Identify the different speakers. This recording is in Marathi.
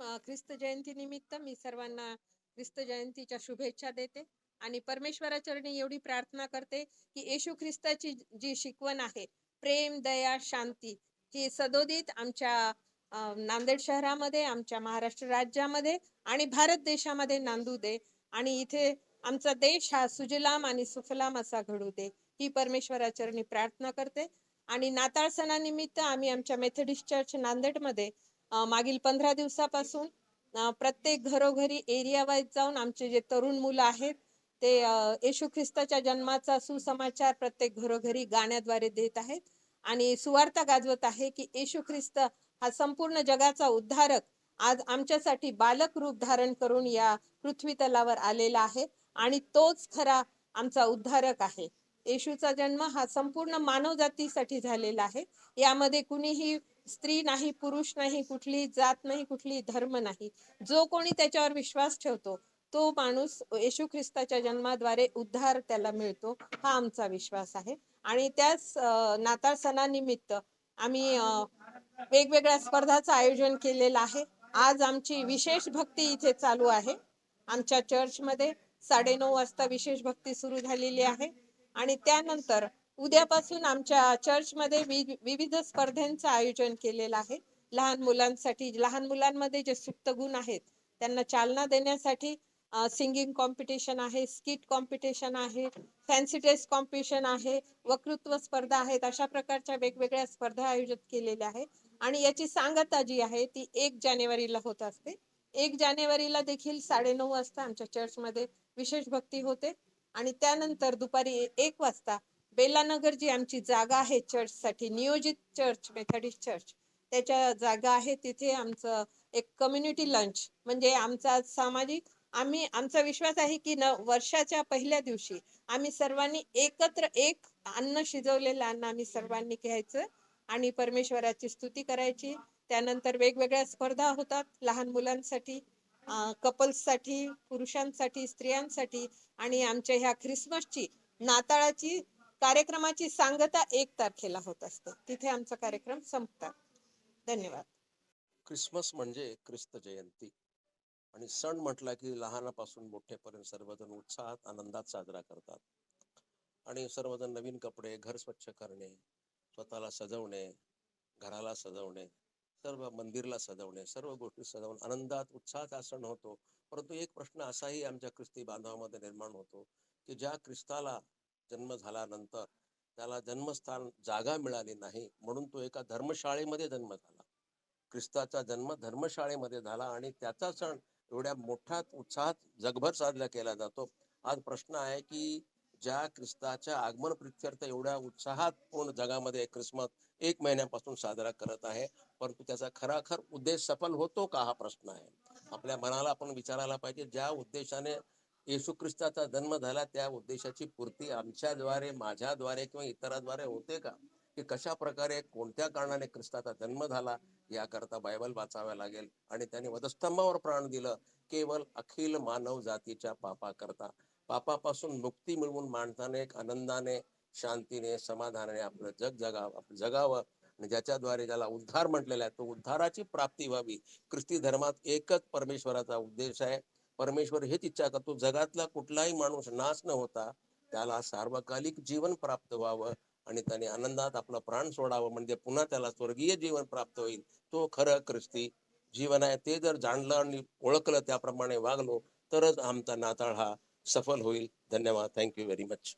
Speaker 1: ख्रिस्त जयंती निमित्त मी सर्वांना ख्रिस्त जयंतीच्या शुभेच्छा देते आणि परमेश्वराचरणी एवढी प्रार्थना करते की येशू ख्रिस्ताची जी शिकवण आहे प्रेम दया शांती ही सदोदित आमच्या नांदेड शहरामध्ये आमच्या महाराष्ट्र राज्यामध्ये आणि भारत देशामध्ये नांदू दे आणि इथे आमचा देश हा सुजलाम आणि सुफलाम असा घडू दे ही परमेश्वराचरणी प्रार्थना करते. आणि नाताळ सणानिमित्त आम्ही आमच्या मेथडिस्ट चर्च नांदेडमध्ये मागील पंधरा दिवसापासून प्रत्येक घरोघरी एरिया वाईज जाऊन आमचे जे तरुण मुलं आहेत ते येशू ख्रिस्ताच्या जन्माचा सुसमाचार प्रत्येक घरोघरी गाण्याद्वारे देत आहेत. आणि सुवार्ता गाजवत आहे की येशू ख्रिस्त हा संपूर्ण जगाचा उद्धारक आज आमच्यासाठी बालक रूप धारण करून या पृथ्वी तलावर आलेला आहे आणि तोच खरा आमचा उद्धारक आहे. येशूचा जन्म हा संपूर्ण मानवजातीसाठी झालेला आहे. यामध्ये कुणीही स्त्री नाही पुरुष नाही कुठली जात नाही कुठली धर्म नाही. जो कोणी त्याच्यावर विश्वास ठेवतो तो माणूस येशू ख्रिस्ताच्या जन्माद्वारे उद्धार त्याला मिळतो हा आमचा विश्वास आहे. आणि त्याच नाताळ सणानिमित्त आम्ही वेगवेगळ्या स्पर्धाचं आयोजन केलेलं आहे. आज आमची विशेष भक्ती इथे चालू आहे. आमच्या चर्चमध्ये साडेनऊ वाजता विशेष भक्ती सुरू झालेली आहे. आणि त्यानंतर उद्यापासून आमच्या चर्चमध्ये विविध स्पर्धांचं आयोजन केलेलं आहे. लहान मुलांसाठी लहान मुलांमध्ये जे सुप्त गुण आहेत त्यांना चालना देण्यासाठी सिंगिंग कॉम्पिटिशन आहे स्किट कॉम्पिटिशन आहे फॅन्सी टेस्ट कॉम्पिटिशन आहे वक्तृत्व स्पर्धा आहेत अशा प्रकारच्या वेगवेगळ्या स्पर्धा आयोजित केलेल्या आहेत. आणि याची सांगता जी आहे ती एक जानेवारीला होत असते. एक जानेवारीला देखील साडेनऊ वाजता आमच्या चर्चमध्ये विशेष भक्ती होते. आणि त्यानंतर दुपारी एक वाजता बेलानगर जी आमची जागा आहे चर्चसाठी नियोजित चर्च मेथडिस्ट चर्च त्याच्या जागा आहे. तिथे आमचं एक कम्युनिटी लंच म्हणजे आमचा सामाजिक आम्ही आमचा विश्वास आहे की न वर्षाच्या पहिल्या दिवशी आम्ही सर्वांनी एकत्र एक अन्न शिजवलेलं अन्न आम्ही सर्वांनी घ्यायचं आणि परमेश्वराची स्तुती करायची. त्यानंतर वेगवेगळ्या स्पर्धा होतात लहान मुलांसाठी कपल्ससाठी पुरुषांसाठी स्त्रियांसाठी आणि आमच्या ह्या ख्रिसमसची नाताळाची कार्यक्रमाची सांगता एक तारखेला होत असते. तिथे आमचा कार्यक्रम संपतात धन्यवाद.
Speaker 2: क्रिसमस म्हणजे ख्रिस्त जयंती. आणि सण म्हटला की लहानापासून मोठेपर्यंत सर्वजण उत्साहात आनंदात साजरा करतात. आणि सर्वजण नवीन कपडे घर स्वच्छ करणे स्वतःला सजवणे घराला सजवणे सर्व मंदिरला सजवणे सर्व गोष्टी सजवून आनंदात उत्साहात हा सण होतो. परंतु एक प्रश्न असाही आमच्या ख्रिस्ती बांधवामध्ये निर्माण होतो की ज्या ख्रिस्ताला जन्म झाल्यानंतर त्याला जन्मस्थान जागा मिळाली नाही म्हणून तो एका धर्मशाळेमध्ये जन्म झाला. ख्रिस्ताचा जन्म धर्मशाळेमध्ये झाला आणि त्याचा सण एवढ्या मोठ्या उत्साहात जगभर साजरा केला जातो. आज प्रश्न आहे की ज्या ख्रिस्ताच्या आगमन प्रित्यर्थ एवढ्या उत्साहात पूर्ण जगामध्ये ख्रिसमस एक महिन्यापासून साजरा करत आहे परंतु त्याचा खराखर उद्देश सफल होतो का हा प्रश्न आहे. आपल्या मनाला आपण विचारायला पाहिजे ज्या उद्देशाने येशू ख्रिस्ताचा जन्म झाला त्या उद्देशाची पूर्ती आमच्याद्वारे माझ्याद्वारे किंवा इतराद्वारे होते का? की कशा प्रकारे कोणत्या कारणाने ख्रिस्ताचा जन्म झाला याकरता बायबल वाचाव्या लागेल. आणि त्याने वधस्तंभावर प्राण दिलं केवळ अखिल मानव जातीच्या पापा करता पापापासून मुक्ती मिळवून माणसाने एक आनंदाने शांतीने समाधानाने आपलं जग जगावं आपलं जगावं. आणि ज्याच्याद्वारे ज्याला उद्धार म्हटलेला आहे तो उद्धाराची प्राप्ती व्हावी. ख्रिस्ती धर्मात एकच परमेश्वराचा उद्देश आहे परमेश्वर हेच इच्छा करतो. जगातला कुठलाही माणूस नाश न होता त्याला सार्वकालिक जीवन प्राप्त व्हावं आणि त्याने आनंदात आपला प्राण सोडावं. म्हणजे पुन्हा त्याला स्वर्गीय जीवन प्राप्त होईल. तो खरं ख्रिस्ती जीवन आहे. ते जर जाणलं आणि ओळखलं त्याप्रमाणे वागलो तरच आमचा नाताळ हा सफल होईल. धन्यवाद. Thank you very much